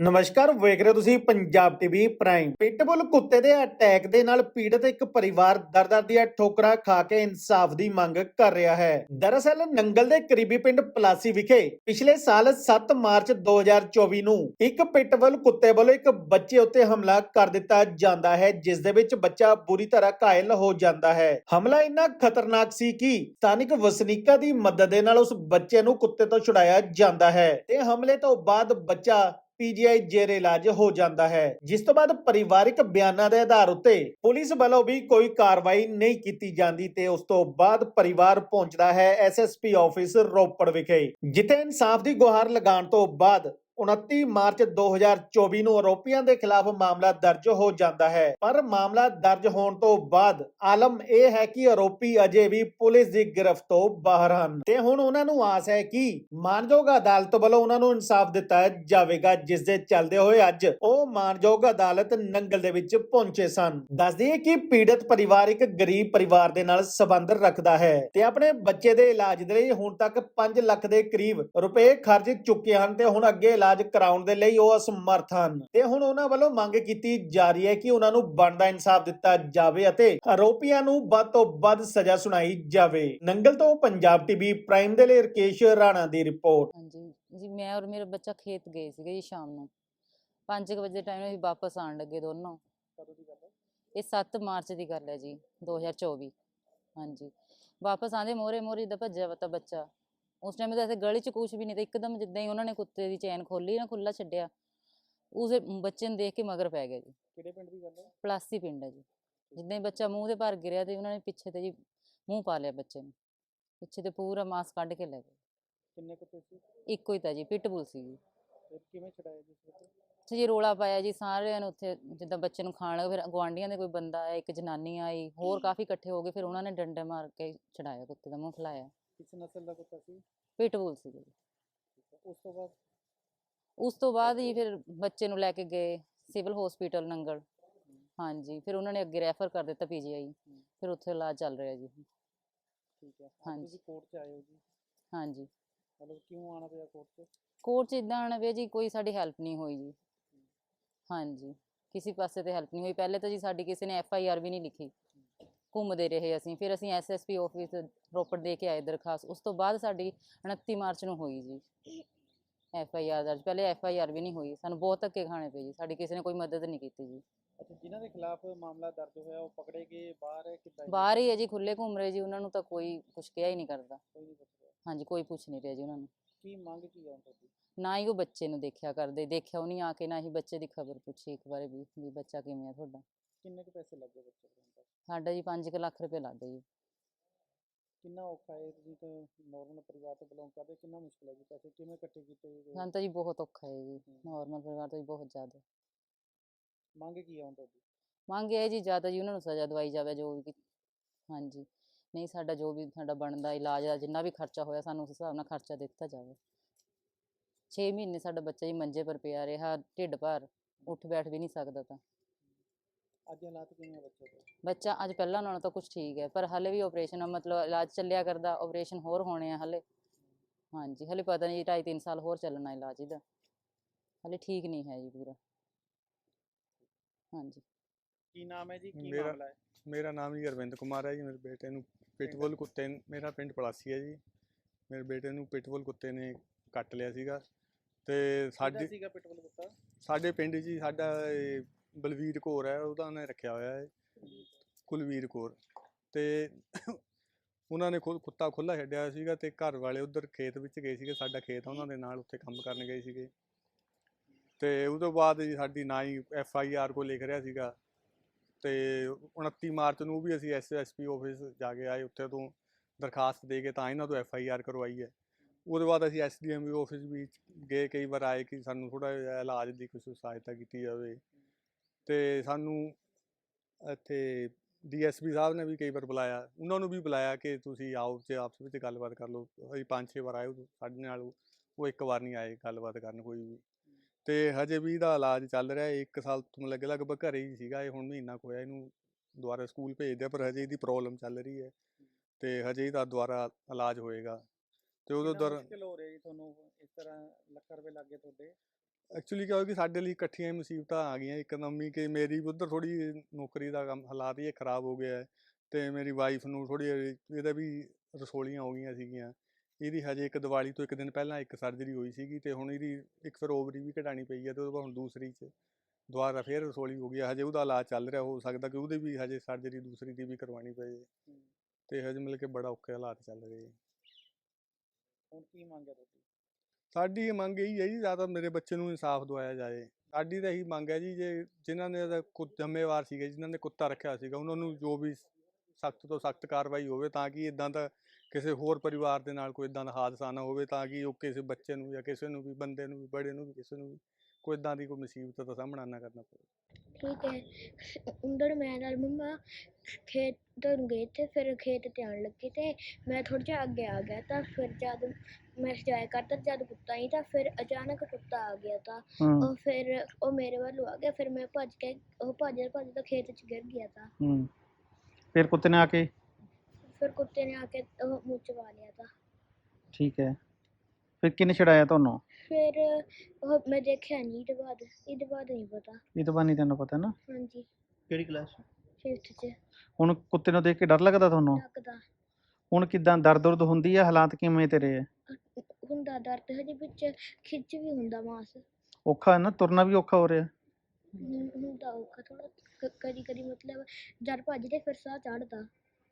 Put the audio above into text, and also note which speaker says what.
Speaker 1: ਨਮਸਕਾਰ, ਵੇਖ ਰਹੇ ਹੋ ਤੁਸੀਂ ਪੰਜਾਬ ਟੀਵੀ ਪ੍ਰਾਈਮ ਪਿਟਬੁਲ ਕੁੱਤੇ ਦੇ ਅਟੈਕ ਦੇ ਨਾਲ ਪੀੜਤ ਇੱਕ ਪਰਿਵਾਰ ਦਰ-ਦਰ ਦੀਆਂ ਠੋਕਰਾਂ ਖਾ ਕੇ ਇਨਸਾਫ ਦੀ ਮੰਗ ਕਰ ਰਿਹਾ ਹੈ। ਦਰਅਸਲ, ਨੰਗਲ ਦੇ ਕਰੀਬੀ ਪਿੰਡ ਪਲਾਸੀ ਵਿਖੇ ਪਿਛਲੇ ਸਾਲ 7 ਮਾਰਚ 2024 ਨੂੰ ਇੱਕ ਪਿਟਬੁਲ ਕੁੱਤੇ ਵੱਲੋਂ ਇੱਕ ਬੱਚੇ ਉੱਤੇ ਹਮਲਾ ਕਰ ਦਿੱਤਾ ਜਾਂਦਾ ਹੈ, ਜਿਸ ਦੇ ਵਿੱਚ ਬੱਚਾ ਬੁਰੀ ਤਰ੍ਹਾਂ ਘਾਇਲ ਹੋ ਜਾਂਦਾ ਹੈ। ਹਮਲਾ ਇੰਨਾ ਖਤਰਨਾਕ ਸੀ ਕਿ ਸਥਾਨਿਕ ਵਸਨੀਕਾਂ ਦੀ ਮਦਦ ਦੇ ਨਾਲ ਉਸ ਬੱਚੇ ਨੂੰ ਕੁੱਤੇ ਤੋਂ ਛੁਡਾਇਆ ਜਾਂਦਾ ਹੈ। ਤੇ ਹਮਲੇ ਤੋਂ ਬਾਅਦ ਬੱਚਾ ਪੀਜੀਆਈ ਜੇਰ ਇਲਾਜ ਹੋ ਜਾਂਦਾ ਹੈ। ਜਿਸ ਤੋਂ ਬਾਅਦ ਪਰਿਵਾਰਿਕ ਬਿਆਨਾਂ ਦੇ ਆਧਾਰ ਉੱਤੇ ਪੁਲਿਸ ਵੱਲੋਂ ਵੀ ਕੋਈ ਕਾਰਵਾਈ ਨਹੀਂ ਕੀਤੀ ਜਾਂਦੀ ਤੇ ਉਸ ਤੋਂ ਬਾਅਦ ਪਰਿਵਾਰ ਪਹੁੰਚਦਾ ਹੈ ਐਸਐਸਪੀ ਆਫਿਸ ਰੋਪੜ ਵਿਖੇ, ਜਿੱਥੇ ਇਨਸਾਫ ਦੀ ਗੁਹਾਰ ਲਗਾਉਣ ਤੋਂ ਬਾਅਦ 29 ਮਾਰਚ 2024 ਨੂੰ ਆਰੋਪੀਆਂ ਦੇ ਖਿਲਾਫ ਮਾਮਲਾ ਦਰਜ ਹੋ ਜਾਂਦਾ ਹੈ। ਪਰ ਮਾਮਲਾ ਦਰਜ ਹੋਣ ਤੋਂ ਬਾਅਦ ਆਲਮ ਇਹ ਹੈ ਕਿ ਆਰੋਪੀ ਅਜੇ ਵੀ ਪੁਲਿਸ ਦੀ ਗ੍ਰਿਫਤ ਤੋਂ ਬਾਹਰ ਹਨ। ਤੇ ਹੁਣ ਉਹਨਾਂ ਨੂੰ ਆਸ ਹੈ ਕਿ ਮਾਨਯੋਗ ਅਦਾਲਤ ਵੱਲੋਂ ਉਹਨਾਂ ਨੂੰ ਇਨਸਾਫ ਦਿੱਤਾ ਜਾਵੇਗਾ, ਜਿਸ ਦੇ ਚੱਲਦੇ ਹੋਏ ਅੱਜ ਉਹ ਮਾਨਯੋਗ ਅਦਾਲਤ ਨੰਗਲ ਦੇ ਵਿੱਚ ਪਹੁੰਚੇ ਸਨ। ਦੱਸ ਕਿ ਪੀੜਤ ਪਰਿਵਾਰ ਇੱਕ ਗਰੀਬ ਪਰਿਵਾਰ ਦੇ ਨਾਲ ਸਬੰਧ ਰੱਖਦਾ ਹੈ ਤੇ ਆਪਣੇ ਬੱਚੇ ਦੇ ਇਲਾਜ ਦੇ ਲਈ ਹੁਣ ਤੱਕ 5 ਲੱਖ ਦੇ ਕਰੀਬ ਰੁਪਏ ਖਰਚ ਚੁੱਕੇ ਹਨ ਤੇ ਹੁਣ ਅੱਗੇ ਇਲਾਜ ਕਰਾਉਣ ਦੇ ਲਈ ਉਹ ਅਸਮਰਥ ਹਨ। ਤੇ ਹੁਣ ਉਹਨਾਂ ਵੱਲੋਂ ਮੰਗ ਕੀਤੀ ਜਾ ਰਹੀ ਹੈ ਕਿ ਉਹਨਾਂ ਨੂੰ ਬਣਦਾ ਇਨਸਾਫ ਦਿੱਤਾ ਜਾਵੇ ਅਤੇ ਆਰੋਪੀਆਂ ਨੂੰ ਵੱਧ ਤੋਂ ਵੱਧ ਸਜ਼ਾ ਸੁਣਾਈ ਜਾਵੇ। ਨੰਗਲ ਤੋਂ ਪੰਜਾਬ ਟੀਵੀ ਪ੍ਰਾਈਮ ਦੇ ਲਈ ਰਕੇਸ਼ ਰਾਣਾ ਦੀ ਰਿਪੋਰਟ।
Speaker 2: ਹਾਂਜੀ। ਜੀ ਮੈਂ ਔਰ ਮੇਰਾ ਬੱਚਾ ਖੇਤ ਗਏ ਸੀਗੇ ਜੀ ਸ਼ਾਮ ਨੂੰ। 5 ਵਜੇ ਟਾਈਮ ਅਸੀਂ ਵਾਪਸ ਆਣ ਲੱਗੇ ਦੋਨੋਂ।
Speaker 3: ਕਦੋਂ ਦੀ ਗੱਲ ਹੈ?
Speaker 2: ਇਹ 7 ਮਾਰਚ ਦੀ ਗੱਲ ਹੈ ਜੀ 2024 ਹਾਂਜੀ। ਵਾਪਸ ਆਂਦੇ ਮੋਰੇ ਮੋਰੇ ਦਾ ਭੱਜਿਆ ਬੱਚਾ। ਉਸ ਟਾਈਮ ਤਾਂ ਇੱਥੇ ਗਲੀ 'ਚ ਕੁਝ ਵੀ ਨਹੀਂ ਤਾਂ ਇੱਕਦਮ ਜਿੱਦਾਂ ਹੀ ਉਹਨਾਂ ਨੇ ਕੁੱਤੇ ਦੀ ਚੈਨ ਖੋਲੀ ਨਾ ਖੁੱਲਾ ਛੱਡਿਆ ਉਸੇ ਬੱਚੇ ਨੂੰ ਦੇਖ ਕੇ ਮਗਰ ਪੈ ਗਿਆ ਜੀ।
Speaker 3: ਕਿਹੜੇ ਪਿੰਡ ਦੀ ਗੱਲ ਹੈ?
Speaker 2: ਪਲਾਸੀ ਪਿੰਡ ਹੈ ਜੀ। ਜਿੱਦਾਂ ਹੀ ਬੱਚਾ ਮੂੰਹ ਦੇ ਭਰ ਗਿਰਿਆ ਤੇ ਉਹਨਾਂ ਨੇ ਪਿੱਛੇ ਤੇ ਜੀ ਮੂੰਹ ਪਾ ਲਿਆ ਬੱਚੇ ਨੂੰ। ਪਿੱਛੇ ਤੇ ਪੂਰਾ ਮਾਸ ਕੱਢ ਕੇ ਲੈ ਗਏ।
Speaker 3: ਕਿੰਨੇ ਕੁੱਤੇ ਸੀ?
Speaker 2: ਇੱਕੋ ਹੀ ਤਾਂ ਜੀ ਪਿਟਬੁਲ ਸੀ ਜੀ।
Speaker 3: ਕਿਵੇਂ ਛਡਾਇਆ ਵਿੱਚ
Speaker 2: ਉੱਥੇ ਜੀ ਰੋਲਾ ਪਾਇਆ ਜੀ ਸਾਰਿਆਂ ਨੂੰ ਉੱਥੇ ਜਿੱਦਾਂ ਬੱਚੇ ਨੂੰ ਖਾਣ ਫਿਰ ਗੁਆਂਢੀਆਂ ਦੇ ਕੋਈ ਬੰਦਾ ਆਇਆ ਇੱਕ ਜਨਾਨੀ ਆਈ ਹੋਰ ਕਾਫੀ ਇਕੱਠੇ ਹੋ ਗਏ ਫਿਰ ਉਹਨਾਂ ਨੇ ਡੰਡੇ ਮਾਰ ਕੇ ਛਡਾਇਆ ਕੁੱਤੇ ਦਾ ਮੂੰਹ ਖਲਾਇਆ
Speaker 3: ਕਿਸ ਨਸਲ ਦਾ ਕੁੱਤਾ ਸੀ?
Speaker 2: ਪਿਟਬੁਲ ਸੀ ਜੀ।
Speaker 3: ਹੈ। ਉਸ ਤੋਂ ਬਾਅਦ?
Speaker 2: ਉਸ ਤੋਂ ਬਾਅਦ ਜੀ ਫਿਰ ਬੱਚੇ ਨੂੰ ਲੈ ਕੇ ਗਏ ਸਿਵਲ ਹਸਪੀਟਲ ਨੰਗਲ। ਹਾਂਜੀ ਫਿਰ ਉਹਨਾਂ ਨੇ ਅੱਗੇ ਰੈਫਰ ਕਰ ਦਿੱਤਾ ਪੀਜੀਆਈ ਫਿਰ ਉੱਥੇ ਇਲਾਜ ਚੱਲ ਰਿਹਾ ਜੀ।
Speaker 3: ਠੀਕ ਹੈ
Speaker 2: ਹਾਂਜੀ।
Speaker 3: ਤੁਸੀਂ ਕੋਰਟ 'ਚ ਆਏ ਹੋ ਜੀ?
Speaker 2: ਹਾਂਜੀ।
Speaker 3: ਮਤਲਬ ਕਿਉਂ ਆਣਾ ਪਿਆ ਕੋਰਟ 'ਚ?
Speaker 2: ਕੋਰਟ 'ਚ ਇਦਾਂ ਆਣਾ ਪਿਆ ਜੀ ਕੋਈ ਸਾਡੀ ਹੈਲਪ ਨਹੀਂ ਹੋਈ ਜੀ। ਹਾਂਜੀ। ਕਿਸੇ ਪਾਸੇ ਤੇ ਹੈਲਪ ਨਹੀਂ ਹੋਈ। ਪਹਿਲੇ ਤਾਂ ਜੀ ਸਾਡੀ ਕਿਸੇ ਨੇ ਐਫ ਆਈ ਆਰ ਵੀ ਨਹੀਂ ਲਿਖੀ। ਘੁੰਮਦੇ ਰਹੇ ਅਸੀਂ ਫਿਰ ਅਸੀਂ S S P office Ropar ਦੇ ਕੇ ਆਏ ਦਰਖਾਸਤ ਉਸ ਤੋਂ ਬਾਅਦ ਸਾਡੀ 29 ਮਾਰਚ ਨੂੰ ਹੋਈ ਜੀ। ਐਫ ਆਈ ਆਰ ਦਰਜ ਪਹਿਲੇ ਐਫ ਆਈ ਆਰ ਵੀ ਨਹੀਂ ਹੋਈ ਸਾਨੂੰ ਬਹੁਤ ਧੱਕੇ ਖਾਣੇ ਪਏ ਜੀ ਸਾਡੀ ਕਿਸੇ ਨੇ ਕੋਈ ਮਦਦ ਨਹੀਂ ਕੀਤੀ ਜੀ।
Speaker 3: ਅੱਛਾ ਜਿਨ੍ਹਾਂ ਦੇ ਖਿਲਾਫ ਮਾਮਲਾ ਦਰਜ ਹੋਇਆ ਉਹ ਪਕੜੇ ਗਏ ਬਾਹਰ ਹੈ ਕਿੱਦਾਂ?
Speaker 2: ਬਾਹਰ ਹੀ ਹੈ ਜੀ ਖੁੱਲੇ ਘੁੰਮ ਰਹੇ ਜੀ ਉਹਨਾਂ ਨੂੰ ਤਾਂ ਕੋਈ ਕੁਛ ਕਿਹਾ ਹੀ ਨਹੀਂ ਕਰਦਾ।
Speaker 3: ਕੋਈ ਨਹੀਂ ਪੁੱਛ ਰਿਹਾ।
Speaker 2: ਹਾਂਜੀ ਕੋਈ ਪੁੱਛ ਨਹੀਂ ਰਿਹਾ ਜੀ ਉਹਨਾਂ ਨੂੰ।
Speaker 3: ਕੀ ਮੰਗ ਕੀ ਆ ਹੁਣ ਤੁਹਾਡੀ
Speaker 2: ਨਾ ਹੀ ਉਹ ਬੱਚੇ ਨੂੰ ਦੇਖਿਆ ਕਰਦੇ ਦੇਖਿਆ ਉਹ ਨਹੀਂ ਆ ਕੇ ਨਾ ਹੀ ਬੱਚੇ ਦੀ ਖਬਰ ਪੁੱਛੀ ਇੱਕ ਵਾਰੀ ਵੀ ਵੀ ਬੱਚਾ ਕਿਵੇਂ ਆ ਤੁਹਾਡਾ?
Speaker 3: ਕਿੰਨੇ ਕੁ ਪੈਸੇ ਲੱਗੇ ਬੱਚੇ ਤੱਕ?
Speaker 2: ਸਾਡਾ ਜੀ 5 ਲੱਖ ਰੁਪਏ ਲੱਗ ਗਏ ਜੀ।
Speaker 3: ਕਿੰਨਾ ਔਖਾ ਹੈ ਤੁਸੀਂ ਤਾਂ ਨੋਰਮਲ ਪਰਿਵਾਰ ਤੋਂ ਬਿਲੋਂਗ ਕਰਦੇ ਹੋ, ਕਿੰਨਾ ਮੁਸ਼ਕਿਲ ਹੈ ਜੀ ਪੈਸੇ ਕਿਵੇਂ ਇਕੱਠੇ ਕੀਤੇ ਜੀ?
Speaker 2: ਸਾਨੂੰ ਤਾਂ ਜੀ ਬਹੁਤ ਔਖਾ ਹੈ ਜੀ ਨਾਰਮਲ ਪਰਿਵਾਰ ਤੋਂ ਜੀ ਬਹੁਤ ਜ਼ਿਆਦਾ।
Speaker 3: ਮੰਗ ਕੀ ਆ ਹੁਣ ਤੁਹਾਡੀ?
Speaker 2: ਮੰਗ ਇਹ ਹੈ ਜੀ ਜ਼ਿਆਦਾ ਜੀ ਉਹਨਾਂ ਨੂੰ ਸਜ਼ਾ ਦਵਾਈ ਜਾਵੇ ਜੋ ਵੀ ਹਾਂਜੀ। ਨਹੀਂ ਸਾਡਾ ਜੋ ਵੀ ਸਾਡਾ ਬਣਦਾ ਇਲਾਜ ਦਾ ਜਿੰਨਾ ਵੀ ਖਰਚਾ ਹੋਇਆ ਸਾਨੂੰ ਉਸ ਹਿਸਾਬ ਨਾਲ ਖਰਚਾ ਦਿੱਤਾ ਜਾਵੇ। 6 ਮਹੀਨੇ ਸਾਡਾ ਬੱਚਾ ਜੀ ਮੰਜੇ ਪਰ ਪਿਆ ਰਿਹਾ ਢਿੱਡ ਭਰ ਉੱਠ ਬੈਠ ਵੀ ਨਹੀਂ ਸਕਦਾ ਤਾਂ।
Speaker 3: ਅੱਜ ਹਾਲਾਤ ਕਿਵੇਂ ਆ ਬੱਚੇ ਦੇ?
Speaker 2: ਬੱਚਾ ਅੱਜ ਪਹਿਲਾਂ ਨਾਲੋਂ ਤਾਂ ਕੁਝ ਠੀਕ ਹੈ ਪਰ ਹਲੇ ਵੀ ਆਪਰੇਸ਼ਨ ਆ ਮਤਲਬ ਇਲਾਜ ਚੱਲਿਆ ਕਰਦਾ ਆਪਰੇਸ਼ਨ ਹੋਰ ਹੋਣੇ ਆ ਹਲੇ। ਹਾਂਜੀ ਹਲੇ ਪਤਾ ਨਹੀਂ 2.5 3 ਸਾਲ ਹੋਰ ਚੱਲਣਾ ਇਲਾਜ ਇਹਦਾ। ਹਲੇ ਠੀਕ ਨਹੀਂ ਹੈ ਜੀ ਪੂਰਾ। ਹਾਂਜੀ।
Speaker 3: ਕੀ ਨਾਮ ਹੈ ਜੀ? ਕੀ
Speaker 4: ਮੇਰਾ-
Speaker 3: ਮਾਮਲਾ ਹੈ?
Speaker 4: ਮੇਰਾ ਨਾਮ ਜੀ ਅਰਵਿੰਦ ਕੁਮਾਰ ਹੈ ਜੀ ਮੇਰੇ ਬੇਟੇ ਨੂੰ ਪਿਟਬੁਲ ਕੁੱਤੇ ਨ- ਮੇਰਾ ਪਿੰਡ ਪਲਾਸੀ ਹੈ ਜੀ। ਮੇਰੇ ਬੇਟੇ ਨੂੰ ਪਿਟਬੁਲ ਕੁੱਤੇ ਨੇ ਕੱਟ ਲਿਆ ਸੀਗਾ। ਤੇ
Speaker 3: ਕਿਹਦਾ
Speaker 4: ਸਾਡੇ
Speaker 3: ਸੀਗਾ ਪਿਟਬੁਲ ਕੁੱਤਾ?
Speaker 4: ਸਾਡੇ ਪਿੰਡ 'ਚ ਜੀ ਸਾਡਾ ਇਹ ਬਲਵੀਰ ਕੌਰ ਹੈ, ਉਹਦਾ ਨੇ ਰੱਖਿਆ ਹੋਇਆ ਹੈ। ਕੁਲਵੀਰ ਕੌਰ। ਤੇ ਉਹਨਾਂ ਨੇ ਖੁਦ ਕੁੱਤਾ ਖੁੱਲਾ ਛੱਡਿਆ ਹੋਇਆ ਸੀਗਾ ਤੇ ਘਰ ਵਾਲੇ ਉਧਰ ਖੇਤ ਵਿੱਚ ਗਏ ਸੀਗੇ, ਸਾਡਾ ਖੇਤ ਆ, ਉਹਨਾਂ ਦੇ ਨਾਲ ਉੱਥੇ ਕੰਮ ਕਰਨ ਗਏ ਸੀਗੇ। ਤੇ ਉਸ ਤੋਂ ਬਾਅਦ ਜੀ ਸਾਡੀ ਨਾਈ ਹੀ ਐਫ ਆਈ ਆਰ ਕੋ ਲਿਖ ਰਿਹਾ ਸੀਗਾ। ਤੇ 29 ਮਾਰਚ ਨੂੰ ਵੀ ਅਸੀਂ ਐਸਐਸਪੀ ਆਫਿਸ ਜਾ ਕੇ ਆਏ, ਉੱਥੇ ਤੋਂ ਦਰਖਾਸਤ ਦੇ ਕੇ ਤਾਂ ਇਹਨਾਂ ਤੋਂ ਐਫ ਆਈ ਆਰ ਕਰਵਾਈ ਹੈ। ਉਹਦੇ ਬਾਅਦ ਅਸੀਂ ਐਸਡੀਐਮ ਆਫਿਸ ਵੀ ਗਏ, ਕਈ ਵਾਰ ਆਏ ਕਿ ਸਾਨੂੰ ਥੋੜਾ ਜਿਹਾ ਇਲਾਜ ਦੀ ਕੁਝ ਸਹਾਇਤਾ ਕੀਤੀ ਜਾਵੇ। ਤੇ ਸਾਨੂੰ ਇੱਥੇ ਡੀਐਸਪੀ ਸਾਹਿਬ ਨੇ ਵੀ ਕਈ ਵਾਰ ਬੁਲਾਇਆ। ਉਹਨਾਂ ਨੂੰ ਵੀ ਬੁਲਾਇਆ ਕਿ ਤੁਸੀਂ ਆਓ ਤੇ ਆਪਸ ਵਿੱਚ ਗੱਲਬਾਤ ਕਰ ਲਓ। ਅਸੀਂ ਪੰਜ ਛੇ ਵਾਰ ਆਏ ਉਹ ਸਾਡੇ ਨਾਲ ਉਹ- ਇੱਕ ਵਾਰ ਨਹੀਂ ਆਏ ਗੱਲਬਾਤ ਕਰਨ ਕੋਈ ਵੀ। ਤੇ ਹਜੇ ਵੀ ਇਹਦਾ ਇਲਾਜ ਚੱਲ ਰਿਹਾ। ਹੈ ਇੱਕ ਸਾਲ ਤੋਂ ਲੱਗ ਲਗਭਗ ਘਰੇ ਹੀ ਸੀਗਾ। ਇਹ ਹੁਣ ਮਹੀਨਾ ਕੁ ਹੋਇਆ ਇਹਨੂੰ ਦੁਬਾਰਾ ਸਕੂਲ ਭੇਜ ਦਿਆ ਪਰ ਹਜੇ ਇਹਦੀ ਪ੍ਰੋਬਲਮ ਚੱਲ ਰਹੀ ਹੈ ਤੇ ਹਜੇ ਇਹਦਾ ਦੁਬਾਰਾ ਇਲਾਜ ਹੋਏਗਾ। ਤੇ ਉਦੋਂ ਦੌਰਾਨ
Speaker 3: ਮੁਸ਼ਕਿਲ ਹੋ ਰਿਹਾ ਜੀ ਤੁਹਾਨੂੰ ਇਸ ਤਰ੍ਹਾਂ ਲੱਖ ਰੁਪਏ ਲੱਗੇ ਤੁਹਾਡੇ?
Speaker 4: ਐਕਚੁਅਲੀ ਕਿਹਾ ਕਿ ਸਾਡੇ ਲਈ ਇਕੱਠੀਆਂ ਹੀ ਮੁਸੀਬਤਾਂ ਆ ਗਈਆਂ ਇੱਕਦਮ ਹੀ ਕਿ ਮੇਰੀ ਉਧਰ ਥੋੜੀ ਨੌਕਰੀ ਦਾ ਕੰਮ ਹਾਲਾਤ ਹੀ ਖਰਾਬ ਹੋ ਗਿਆ ਹੈ ਤੇ ਮੇਰੀ ਵਾਈਫ ਨੂੰ ਥੋੜੀ ਇਹਦਾ ਵੀ ਰਸੋਲੀਆਂ ਹੋ ਗਈਆਂ ਸੀਗੀਆਂ। ਇਹਦੀ ਹਜੇ ਇੱਕ ਦੀਵਾਲੀ ਤੋਂ ਇੱਕ ਦਿਨ ਪਹਿਲਾਂ ਇੱਕ ਸਰਜਰੀ ਹੋਈ ਸੀਗੀ ਤੇ ਹੁਣ ਇਹਦੀ ਇੱਕ ਫਿਰ ਓਵਰੀ ਵੀ ਕਢਾਣੀ ਪਈ ਹੈ ਤੇ ਉਹਦੇ ਬਾਅਦ ਹੁਣ ਦੂਸਰੀ 'ਚ ਦੁਬਾਰਾ ਫੇਰ ਰਸੋਲੀ ਹੋ ਗਈ। ਹਜੇ ਉਹਦਾ ਇਲਾਜ ਚੱਲ ਰਿਹਾ ਹੋ ਸਕਦਾ ਕਿ ਉਹਦੇ ਵੀ ਹਜੇ ਸਰਜਰੀ ਦੂਸਰੀ ਦੀ ਵੀ ਕਰਵਾਉਣੀ ਪਏ ਤੇ ਹਜੇ ਮਤਲਬ ਕਿ ਬੜਾ ਔਖੇ ਹਾਲਾਤ ਚੱਲ ਰਹੇ
Speaker 3: ਹੁਣ ਕੀ ਮੰਗ ਹੈ ਤੁਹਾਡੀ?
Speaker 4: ਸਾਡੀ ਇਹ ਮੰਗ ਇਹੀ ਹੈ ਜੀ ਜ਼ਿਆਦਾ ਮੇਰੇ ਬੱਚੇ ਨੂੰ ਇਨਸਾਫ ਦਵਾਇਆ ਜਾਏ। ਸਾਡੀ ਤਾਂ ਇਹੀ ਮੰਗ ਹੈ ਜੀ, ਜੇ ਜਿਨ੍ਹਾਂ ਨੇ ਇਹਦਾ ਕੁ, ਜ਼ਿੰਮੇਵਾਰ ਸੀਗੇ, ਜਿਨ੍ਹਾਂ ਨੇ ਕੁੱਤਾ ਰੱਖਿਆ ਸੀਗਾ, ਉਹਨਾਂ ਨੂੰ ਜੋ ਵੀ ਸਖਤ ਤੋਂ ਸਖਤ ਕਾਰਵਾਈ ਹੋਵੇ, ਤਾਂ ਕਿ ਇਦਾਂ ਦਾ ਕਿਸੇ ਹੋਰ ਪਰਿਵਾਰ ਦੇ ਨਾਲ ਕੋਈ ਇਦਾਂ ਦਾ ਹਾਦਸਾ ਨਾ ਹੋਵੇ, ਤਾਂ ਕਿ ਉਹ ਕਿਸੇ ਬੱਚੇ ਨੂੰ ਜਾਂ ਕਿਸੇ ਨੂੰ ਵੀ, ਬੰਦੇ ਨੂੰ ਵੀ, ਬੜੇ ਨੂੰ ਵੀ, ਕਿਸੇ ਨੂੰ ਵੀ ਕੋਈ ਇਦਾਂ ਦੀ ਕੋਈ ਮੁਸੀਬਤ ਦਾ ਸਾਹਮਣਾ ਨਾ ਕਰਨਾ ਪਵੇ।
Speaker 5: ਠੀਕ ਹੈ। ਅੰਦਰ ਮੈਂ ਨਾਲ ਮੰਮਾ ਖੇਤ ਤੋਂ ਗਏ ਤੇ ਫਿਰ ਖੇਤ ਤੇ ਆਉਣ ਲੱਗੇ ਤੇ ਮੈਂ ਥੋੜ੍ਹਾ ਜਿਹਾ ਅੱਗੇ ਆ ਗਿਆ ਤਾਂ ਫਿਰ ਜਦ ਮੈਂ ਜਾਇਆ ਕਰਦਾ ਜਦ ਕੁੱਤਾ ਹੀ ਤਾਂ ਫਿਰ ਅਚਾਨਕ ਕੁੱਤਾ ਆ ਗਿਆ ਤਾਂ ਉਹ ਫਿਰ ਉਹ ਮੇਰੇ ਵੱਲ ਆ ਗਿਆ ਫਿਰ ਮੈਂ ਭੱਜ ਕੇ ਉਹ ਭੱਜਦਾ ਭੱਜਦਾ ਖੇਤ 'ਚ ਗਿਰ ਗਿਆ ਤਾਂ।
Speaker 3: ਹੂੰ। ਫਿਰ ਕੁੱਤੇ ਨੇ ਆ ਕੇ
Speaker 5: ਫਿਰ ਕੁੱਤੇ ਨੇ ਆ ਕੇ ਉਹ ਮੂੰਹ ਚਬਾ ਲਿਆ ਤਾਂ।
Speaker 3: ਠੀਕ ਹੈ। ਫਿਰ ਕਿਹਨੇ ਛਡਾਇਆ ਤੁਹਾਨੂੰ?
Speaker 5: ਫਿਰ ਉਹ ਮੈਂ ਦੇਖਿਆ ਨਹੀਂ ਇਹਦੇ ਬਾਅਦ ਇਹਦੇ ਬਾਅਦ ਨਹੀਂ ਪਤਾ।
Speaker 3: ਇਹ ਤਾਂ ਬਾਨੀ ਤੈਨੂੰ ਪਤਾ ਨਾ?
Speaker 5: ਹਾਂਜੀ।
Speaker 3: ਕਿਹੜੀ ਕਲਾਸ
Speaker 5: ਫਿਫਥ 'ਚ।
Speaker 3: ਹੁਣ ਕੁੱਤੇ ਨੂੰ ਦੇਖ ਕੇ ਡਰ ਲੱਗਦਾ ਤੁਹਾਨੂੰ?
Speaker 5: ਲੱਗਦਾ।
Speaker 3: ਹੁਣ ਕਿਦਾਂ ਦਰਦ ਦੁਰਦ ਹੁੰਦੀ ਆ? ਹਾਲਾਤ ਕਿਵੇਂ ਤੇਰੇ?
Speaker 5: ਹੁੰਦਾ ਦਰਦ ਹਜੇ ਵਿੱਚ ਖਿੱਚ ਵੀ ਹੁੰਦਾ ਮਾਸ।
Speaker 3: ਔਖਾ ਹੈ ਨਾ? ਤੁਰਨਾ ਵੀ ਔਖਾ ਹੋ ਰਿਹਾ।
Speaker 5: ਹੁੰਦਾ ਔਖਾ ਥੋੜਾ ਕਦੀ ਕਦੀ ਮਤਲਬ ਜਦ ਭੱਜਦੇ ਫਿਰ ਸਾਹ ਚੜਦਾ